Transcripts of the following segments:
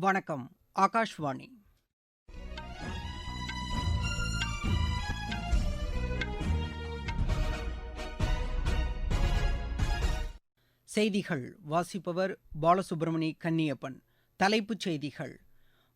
வணக்கம் ஆகாஷ்வாணி. செய்திகள் வாசிப்பவர் பாலசுப்ரமணி கன்னியப்பன். தலைப்புச் செய்திகள்.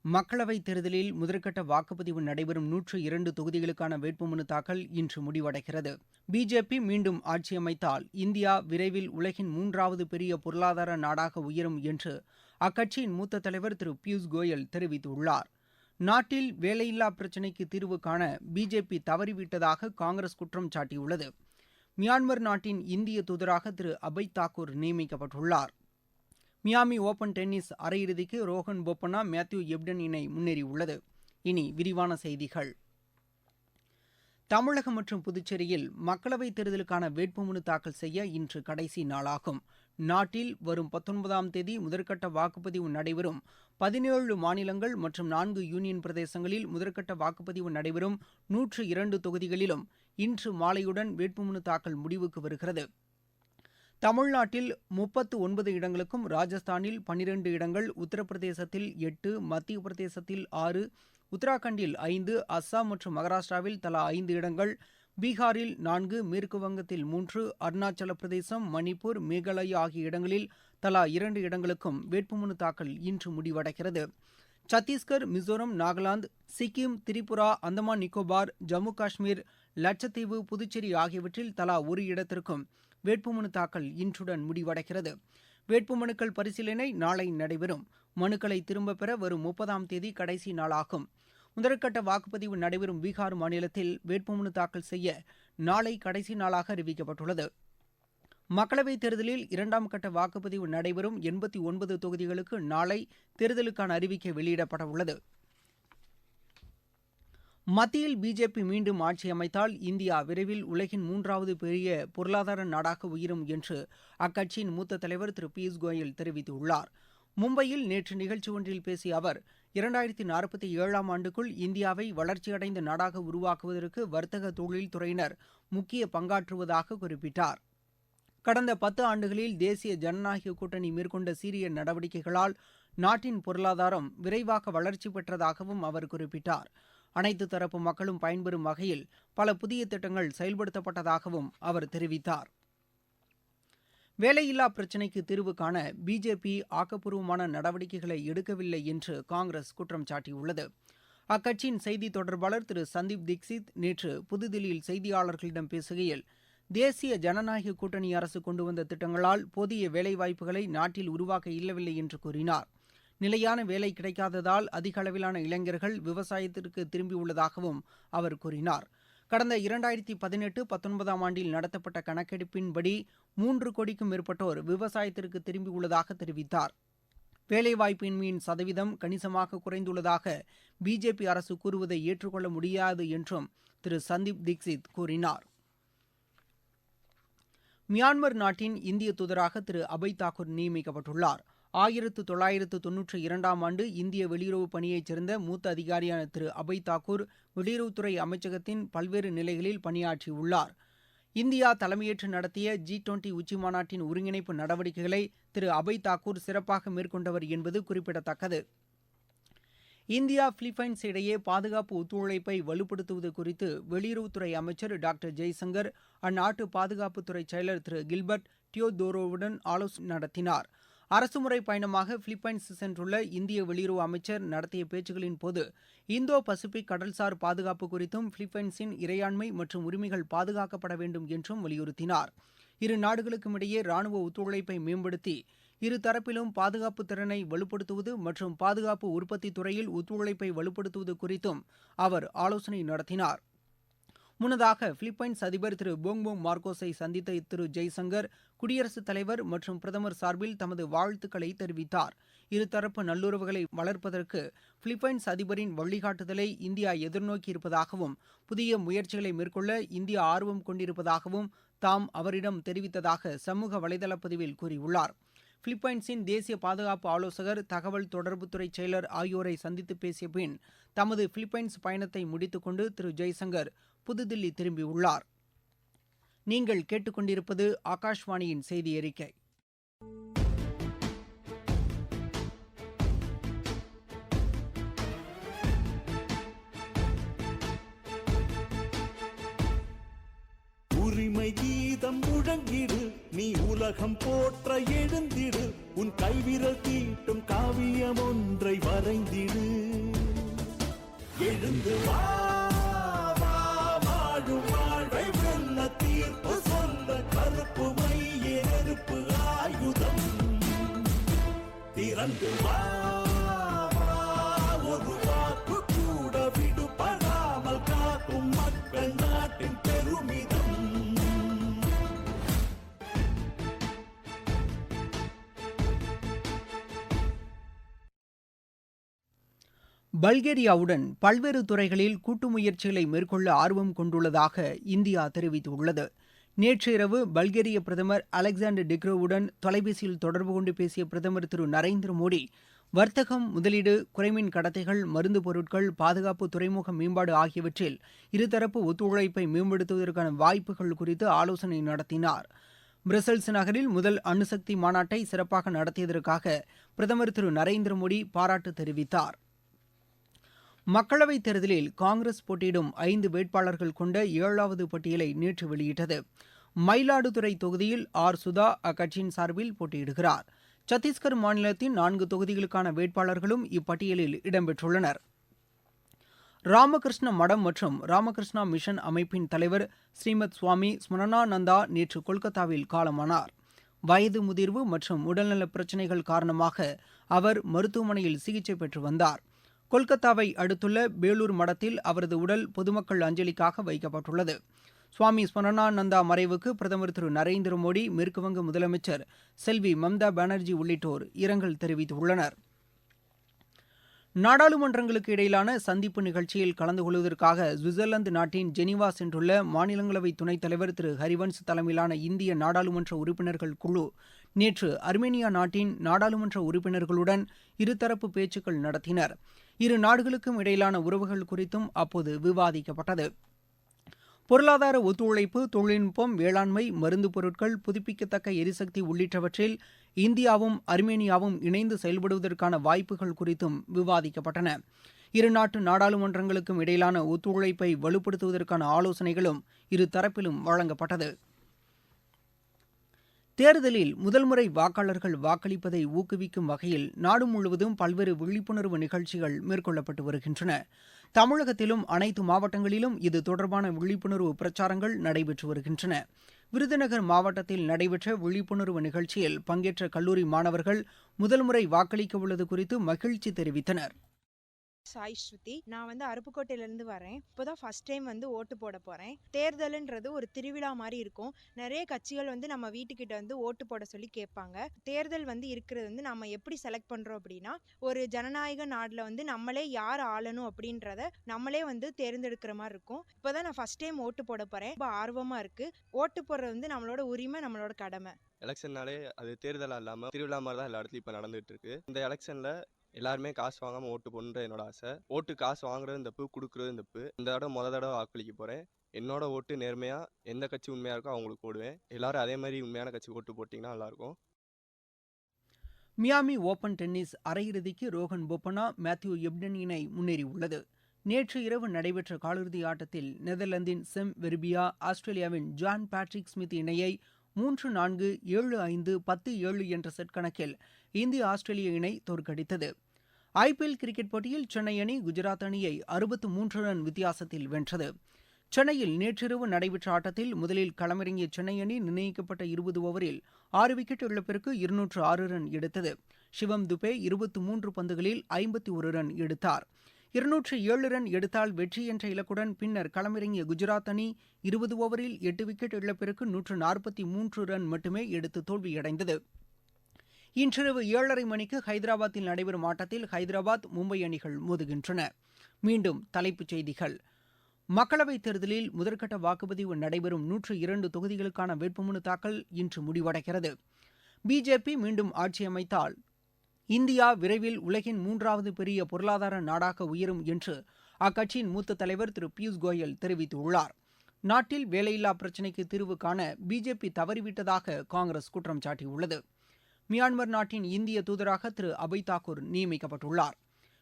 மக்களவைத் தேர்தலில் முதற்கட்ட வாக்குப்பதிவு நடைபெறும் நூற்று இரண்டு தொகுதிகளுக்கான வேட்புமனு தாக்கல் இன்று முடிவடைகிறது. பிஜேபி மீண்டும் ஆட்சியமைத்தால் இந்தியா விரைவில் உலகின் மூன்றாவது பெரிய பொருளாதார நாடாக உயரும் என்று அக்கட்சியின் மூத்த தலைவர் திரு பியூஷ் கோயல் தெரிவித்துள்ளார். நாட்டில் வேலையில்லா பிரச்சினைக்கு தீர்வு காண பிஜேபி தவறிவிட்டதாக காங்கிரஸ் குற்றம் சாட்டியுள்ளது. மியான்மர் நாட்டின் இந்திய தூதராக திரு அபய் தாக்கூர் நியமிக்கப்பட்டுள்ளார். மியாமி ஓபன் டென்னிஸ் அரையிறுதிக்கு ரோஹன் போப்பண்ணா மேத்யூ எப்டன் இணை முன்னேறியுள்ளது. இனி விரிவான செய்திகள். தமிழகம் மற்றும் புதுச்சேரியில் மக்களவைத் தேர்தலுக்கான வேட்புமனு தாக்கல் செய்ய இன்று கடைசி நாளாகும். நாட்டில் வரும் பத்தொன்பதாம் தேதி முதற்கட்ட வாக்குப்பதிவு நடைபெறும். பதினேழு மாநிலங்கள் மற்றும் நான்கு யூனியன் பிரதேசங்களில் முதற்கட்ட வாக்குப்பதிவு நடைபெறும் நூற்று இரண்டு தொகுதிகளிலும். இன்று மாலையுடன் வேட்புமனு தாக்கல் முடிவுக்கு வருகிறது. தமிழ்நாட்டில் முப்பத்து ஒன்பது இடங்களுக்கும் ராஜஸ்தானில் பனிரெண்டு இடங்கள் உத்தரப்பிரதேசத்தில் எட்டு மத்திய பிரதேசத்தில் ஆறு உத்தராகண்டில் ஐந்து அஸ்ஸாம் மற்றும் மகாராஷ்டிராவில் தலா ஐந்து இடங்கள் பீகாரில் நான்கு மேற்கு வங்கத்தில் மூன்று அருணாச்சல பிரதேசம் மணிப்பூர் மேகாலயா ஆகிய இடங்களில் தலா இரண்டு இடங்களுக்கும் வேட்புமனு தாக்கல் இன்று முடிவடைகிறது. சத்தீஸ்கர் மிசோரம் நாகாலாந்து சிக்கிம் திரிபுரா அந்தமான் நிக்கோபார் ஜம்மு காஷ்மீர் லட்சத்தீவு புதுச்சேரி ஆகியவற்றில் தலா ஒரு இடத்திற்கும் வேட்புமனு தாக்கல் இன்றுடன் முடிவடைகிறது. வேட்புமனுக்கள் பரிசீலனை நாளை நடைபெறும். மனுக்களை திரும்பப் பெற வரும் முப்பதாம் தேதி கடைசி நாளாகும். முதற்கட்ட வாக்குப்பதிவு நடைபெறும் பீகார் மாநிலத்தில் வேட்புமனு தாக்கல் செய்ய நாளை கடைசி நாளாக அறிவிக்கப்பட்டுள்ளது. மக்களவைத் தேர்தலில் இரண்டாம் கட்ட வாக்குப்பதிவு நடைபெறும் எண்பத்தி ஒன்பது தொகுதிகளுக்கு நாளை தேர்தலுக்கான அறிவிக்கை வெளியிடப்பட உள்ளது மத்தியில் பிஜேபி மீண்டும் ஆட்சி அமைத்தால் இந்தியா விரைவில் உலகின் மூன்றாவது பெரிய பொருளாதார நாடாக உயரும் என்று அக்கட்சியின் மூத்த தலைவர் திரு பியூஷ் கோயல் தெரிவித்துள்ளார். மும்பையில் நேற்று நிகழ்ச்சி ஒன்றில் பேசிய அவர் இரண்டாயிரத்தி நாற்பத்தி ஏழாம் ஆண்டுக்குள் இந்தியாவை வளர்ச்சியடைந்த நாடாக உருவாக்குவதற்கு வர்த்தக தொழில்துறையினர் முக்கிய பங்காற்றுவதாக குறிப்பிட்டார். கடந்த பத்து ஆண்டுகளில் தேசிய ஜனநாயக கூட்டணி மேற்கொண்ட சீரிய நடவடிக்கைகளால் நாட்டின் பொருளாதாரம் விரைவாக வளர்ச்சி பெற்றதாகவும் அவர் குறிப்பிட்டார். அனைத்து தரப்பு மக்களும் பயன்பெறும் வகையில் பல புதிய திட்டங்கள் செயல்படுத்தப்பட்டதாகவும் அவர் தெரிவித்தார். வேலையில்லா பிரச்சினைக்கு தீர்வு காண பிஜேபி ஆக்கப்பூர்வமான நடவடிக்கைகளை எடுக்கவில்லை என்று காங்கிரஸ் குற்றம் சாட்டியுள்ளது. அக்கட்சியின் செய்தி தொடர்பாளர் திரு சந்தீப் தீக்ஷித் நேற்று புதுதில்லியில் செய்தியாளர்களிடம் பேசுகையில் தேசிய ஜனநாயக கூட்டணி அரசு கொண்டு வந்த திட்டங்களால் போதிய வேலைவாய்ப்புகளை நாட்டில் உருவாக்க இல்லவில்லை என்று கூறினார். நிலையான வேலை கிடைக்காததால் அதிக அளவிலான இளைஞர்கள் விவசாயத்திற்கு திரும்பியுள்ளதாகவும் அவர் கூறினார். கடந்த இரண்டாயிரத்தி பதினெட்டு பத்தொன்பதாம் ஆண்டில் நடத்தப்பட்ட கணக்கெடுப்பின்படி மூன்று கோடிக்கும் மேற்பட்டோர் விவசாயத்திற்கு திரும்பியுள்ளதாக தெரிவித்தார். வேலைவாய்ப்பின்மையின் சதவீதம் கணிசமாக குறைந்துள்ளதாக பிஜேபி அரசு கூறுவதை ஏற்றுக்கொள்ள முடியாது என்றும் திரு சந்தீப் தீக்ஷித் கூறினார். மியான்மர் நாட்டின் இந்திய தூதராக திரு அபய் தாக்கூர் நியமிக்கப்பட்டுள்ளார். ஆயிரத்து தொள்ளாயிரத்து தொன்னூற்றி இரண்டாம் ஆண்டு இந்திய வெளியுறவு பணியைச் சேர்ந்த மூத்த அதிகாரியான திரு. அபய் தாக்கூர் வெளியுறவுத்துறை அமைச்சகத்தின் பல்வேறு நிலைகளில் பணியாற்றியுள்ளார். இந்தியா தலைமையேற்று நடத்திய ஜி டுவெண்டி உச்சி மாநாட்டின் ஒருங்கிணைப்பு நடவடிக்கைகளை திரு. அபய் தாக்கூர் சிறப்பாக மேற்கொண்டவர் என்பது குறிப்பிடத்தக்கது. இந்தியா பிலிப்பைன்ஸ் இடையே பாதுகாப்பு ஒத்துழைப்பை வலுப்படுத்துவது குறித்து வெளியுறவுத்துறை அமைச்சர் டாக்டர் ஜெய்சங்கர் அந்நாட்டு பாதுகாப்புத்துறை செயலர் திரு. கில்பர்ட் டியோதோரோவுடன் ஆலோசனை நடத்தினார். அரசுமுறை பயணமாக பிலிப்பைன்ஸ் சென்றுள்ள இந்திய வெளியுறவு அமைச்சர் நடத்திய பேச்சுகளின் போது இந்தோ பசிபிக் கடல்சார் பாதுகாப்பு குறித்தும் பிலிப்பைன்ஸின் இறையாண்மை மற்றும் உரிமைகள் பாதுகாக்கப்பட வேண்டும் என்றும் வலியுறுத்தினார். இரு நாடுகளுக்கும் இடையே ராணுவ ஒத்துழைப்பை மேம்படுத்தி இருதரப்பிலும் பாதுகாப்பு திறனை வலுப்படுத்துவது மற்றும் பாதுகாப்பு உற்பத்தி துறையில் ஒத்துழைப்பை வலுப்படுத்துவது குறித்தும் அவர் ஆலோசனை நடத்தினார். முன்னதாக பிலிப்பைன்ஸ் அதிபர் திரு போங்போங் மார்கோஸை சந்தித்த திரு ஜெய்சங்கர் குடியரசுத் தலைவர் மற்றும் பிரதமர் சார்பில் தமது வாழ்த்துக்களை தெரிவித்தார். இருதரப்பு நல்லுறவுகளை வளர்ப்பதற்கு பிலிப்பைன்ஸ் அதிபரின் வழிகாட்டுதலை இந்தியா எதிர்நோக்கியிருப்பதாகவும் புதிய முயற்சிகளை மேற்கொள்ள இந்தியா ஆர்வம் கொண்டிருப்பதாகவும் தாம் அவரிடம் தெரிவித்ததாக சமூக வலைதள பதிவில் கூறியுள்ளார். பிலிப்பைன்ஸின் தேசிய பாதுகாப்பு ஆலோசகர் தகவல் தொடர்புத்துறை செயலர் ஆகியோரை சந்தித்து பேசிய பின் தமது பிலிப்பைன்ஸ் பயணத்தை முடித்துக்கொண்டு திரு. ஜெய்சங்கர் புதுதில்லி திரும்பியுள்ளார். நீங்கள் கேட்டுக்கொண்டிருப்பது ஆகாஷ்வாணியின் செய்தி அறிக்கை. உரிமை கீதம் முழங்கிட நீ உலகம் போற்ற எழுந்திடு. உன் கைவிரல் தீட்டும் காவியம் ஒன்றை வரைந்திடு. எழுந்து வா வாழும் வாழ்வை வெல்ல தீர்ப்பு சொல்ல கருப்பு மைய நெருப்பு ஆயுதம். திறந்து வா, பல்கேரியாவுடன் பல்வேறு துறைகளில் கூட்டு முயற்சிகளை மேற்கொள்ள ஆர்வம் கொண்டுள்ளதாக இந்தியா தெரிவித்துள்ளது. நேற்று இரவு பல்கேரிய பிரதமர் அலெக்சாண்டர் டிக்ரோவுடன் தொலைபேசியில் தொடர்பு கொண்டு பேசிய பிரதமர் திரு நரேந்திர மோடி வர்த்தகம் முதலீடு குறைமின் கடத்தைகள் மருந்து பொருட்கள் பாதுகாப்பு துறைமுக மேம்பாடு ஆகியவற்றில் இருதரப்பு ஒத்துழைப்பை மேம்படுத்துவதற்கான வாய்ப்புகள் குறித்து ஆலோசனை நடத்தினார். பிரசல்ஸ் நகரில் முதல் அணுசக்தி மாநாட்டை சிறப்பாக நடத்தியதற்காக பிரதமர் திரு நரேந்திர மோடி பாராட்டு தெரிவித்தார். மக்களவைத் தேர்தலில் காங்கிரஸ் போட்டியிடும் ஐந்து வேட்பாளர்கள் கொண்ட ஏழாவது பட்டியலை நேற்று வெளியிட்டது. மயிலாடுதுறை தொகுதியில் ஆர். சுதா அக்கட்சியின் சார்பில் போட்டியிடுகிறார். சத்தீஸ்கர் மாநிலத்தின் நான்கு தொகுதிகளுக்கான வேட்பாளர்களும் இப்பட்டியலில் இடம்பெற்றுள்ளனர். ராமகிருஷ்ண மடம் மற்றும் ராமகிருஷ்ணா மிஷன் அமைப்பின் தலைவர் ஸ்ரீமத் சுவாமி ஸ்மரணானந்தா நேற்று கொல்கத்தாவில் காலமானார். வயது முதிர்வு மற்றும் உடல்நலப் பிரச்சினைகள் காரணமாக அவர் மருத்துவமனையில் சிகிச்சை பெற்று வந்தார். கொல்கத்தாவை அடுத்துள்ள பேலூர் மடத்தில் அவரது உடல் பொதுமக்கள் அஞ்சலிக்காக வைக்கப்பட்டுள்ளது. சுவாமி ஸ்மரணானந்தா மறைவுக்கு பிரதமர் திரு நரேந்திர மோடி மேற்குவங்க முதலமைச்சர் செல்வி மம்தா பானர்ஜி உள்ளிட்டோர் இரங்கல் தெரிவித்துள்ளனர். நாடாளுமன்றங்களுக்கு இடையிலான சந்திப்பு நிகழ்ச்சியில் கலந்து கொள்வதற்காக சுவிட்சர்லாந்து நாட்டின் ஜெனீவா சென்றுள்ள மாநிலங்களவை துணைத் தலைவர் திரு ஹரிவன்ஸ் தலைமையிலான இந்திய நாடாளுமன்ற உறுப்பினர்கள் குழு நேற்று அர்மேனியா நாட்டின் நாடாளுமன்ற உறுப்பினர்களுடன் இருதரப்பு பேச்சுக்கள் நடத்தினர். இரு நாடுகளுக்கும் இடையிலான உறவுகள் குறித்தும் அப்போது விவாதிக்கப்பட்டது. பொருளாதார ஒத்துழைப்பு தொழில்நுட்பம் வேளாண்மை மருந்து பொருட்கள் புதுப்பிக்கத்தக்க எரிசக்தி உள்ளிட்டவற்றில் இந்தியாவும் அர்மேனியாவும் இணைந்து செயல்படுவதற்கான வாய்ப்புகள் குறித்தும் விவாதிக்கப்பட்டன. இருநாட்டு நாடாளுமன்றங்களுக்கும் இடையிலான ஒத்துழைப்பை வலுப்படுத்துவதற்கான ஆலோசனைகளும் இரு தரப்பிலும் வழங்கப்பட்டது. தேர்தலில் முதல் முறை வாக்காளர்கள் வாக்களிப்பதை ஊக்குவிக்கும் வகையில் நாடு முழுவதும் பல்வேறு விழிப்புணர்வு நிகழ்ச்சிகள் மேற்கொள்ளப்பட்டு வருகின்றன. தமிழகத்திலும் அனைத்து மாவட்டங்களிலும் இது தொடர்பான விழிப்புணர்வு பிரச்சாரங்கள் நடைபெற்று வருகின்றன. விருதுநகர் மாவட்டத்தில் நடைபெற்ற விழிப்புணர்வு நிகழ்ச்சியில் பங்கேற்ற கல்லூரி மாணவர்கள் முதல் முறை வாக்களிக்க உள்ளது குறித்து மகிழ்ச்சி தெரிவித்தனர். சாய் ஸ்ருதி. நான் வந்து அருப்புக்கோட்டையிலேருந்து வரேன். இப்போதான் ஃபர்ஸ்ட் டைம் வந்து ஓட்டு போட போகிறேன் தேர்தலுன்றது ஒரு திருவிழா மாதிரி இருக்கும். நிறைய கட்சிகள் வந்து நம்ம வீட்டுக்கிட்ட வந்து ஓட்டு போட சொல்லி கேட்பாங்க. தேர்தல் வந்து இருக்கிறது வந்து நம்ம எப்படி செலக்ட் பண்ணுறோம் அப்படின்னா ஒரு ஜனநாயக நாட்டில் வந்து நம்மளே யார் ஆளணும் அப்படின்றத நம்மளே வந்து தேர்ந்தெடுக்கிற மாதிரி இருக்கும். இப்போ தான் நான் ஃபர்ஸ்ட் டைம் ஓட்டு போட போகிறேன் ரொம்ப ஆர்வமாக இருக்குது ஓட்டு போடுறது வந்து நம்மளோட உரிமை நம்மளோட கடமை. எலெக்ஷன்னாலே அது தேர்தலாக இல்லாமல் திருவிழா மாதிரி தான் எல்லா இடத்துலையும் இப்போ நடந்துகிட்டு இருக்கு. இந்த எலெக்ஷனில் எல்லாருமே காசு வாங்காமல் ஓட்டு போடணுன்ற என்னோட ஆசை. ஓட்டு காசு வாங்குறது இந்த தப்பு கொடுக்குறது இந்த தப்பு இந்த தடவை முத தடவை வாக்களிக்க போகிறேன் என்னோட ஓட்டு நேர்மையாக எந்த கட்சி உண்மையாக இருக்கோ அவங்களுக்கு போடுவேன் எல்லாரும் அதே மாதிரி உண்மையான கட்சி ஓட்டு போட்டிங்கன்னா நல்லாயிருக்கும். மியாமி ஓபன் டென்னிஸ் அரையிறுதிக்கு ரோஹன் போப்பனா மேத்யூ எப்டன் இணை முன்னேறியுள்ளது நேற்று இரவு நடைபெற்ற காலிறுதி ஆட்டத்தில் நெதர்லாந்தின் செம் வெர்பியா ஆஸ்திரேலியாவின் ஜான் பேட்ரிக் ஸ்மித் இணையை மூன்று நான்கு ஏழு ஐந்து பத்து ஏழு என்ற செட் கணக்கில் இந்திய ஆஸ்திரேலிய இணை தோற்கடித்தது. ஐபிஎல் கிரிக்கெட் போட்டியில் சென்னை அணி குஜராத் அணியை அறுபத்து மூன்று ரன் வித்தியாசத்தில் வென்றது. சென்னையில் நேற்றிரவு நடைபெற்ற ஆட்டத்தில் முதலில் களமிறங்கிய சென்னை அணி நிர்ணயிக்கப்பட்ட இருபது ஓவரில் ஆறு விக்கெட் இழப்பிற்கு இருநூற்று ஆறு ரன் எடுத்தது. சிவம் துபே இருபத்து மூன்று பந்துகளில் ஐம்பத்தி ஒரு ரன் எடுத்தார். இருநூற்று ஏழு ரன் எடுத்தால் வெற்றி என்ற இலக்குடன் பின்னர் களமிறங்கிய குஜராத் அணி இருபது ஓவரில் எட்டு விக்கெட் இழப்பிற்கு நூற்று நாற்பத்தி மூன்று ரன் மட்டுமே எடுத்து தோல்வியடைந்தது. இன்றிரவு ஏழரை மணிக்கு ஹைதராபாத்தில் நடைபெறும் ஆட்டத்தில் ஹைதராபாத் மும்பை அணிகள் மோதுகின்றன. மீண்டும் தலைப்புச் செய்திகள். மக்களவைத் தேர்தலில் முதற்கட்ட வாக்குப்பதிவு நடைபெறும் நூற்று இரண்டு தொகுதிகளுக்கான வேட்புமனு தாக்கல் இன்று முடிவடைகிறது. பிஜேபி மீண்டும் ஆட்சி அமைத்தால் இந்தியா விரைவில் உலகின் மூன்றாவது பெரிய பொருளாதார நாடாக உயரும் என்று அக்கட்சியின் மூத்த தலைவர் திரு பியூஷ் கோயல் தெரிவித்துள்ளார். நாட்டில் வேலையில்லா பிரச்சினைக்கு தீர்வு காண பிஜேபி தவறிவிட்டதாக காங்கிரஸ் குற்றம் சாட்டியுள்ளது. மியான்மர் நாட்டின் இந்திய தூதராக திரு அபய் தாக்கூர் நியமிக்கப்பட்டுள்ளார்.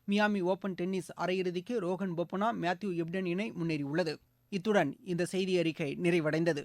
மியாமி ஓபன் டென்னிஸ் அரையிறுதிக்கு ரோஹன் பொப்பனா மேத்யூ எப்டன் இணை முன்னேறியுள்ளது. இத்துடன் இந்த செய்தி அறிக்கை நிறைவடைந்தது.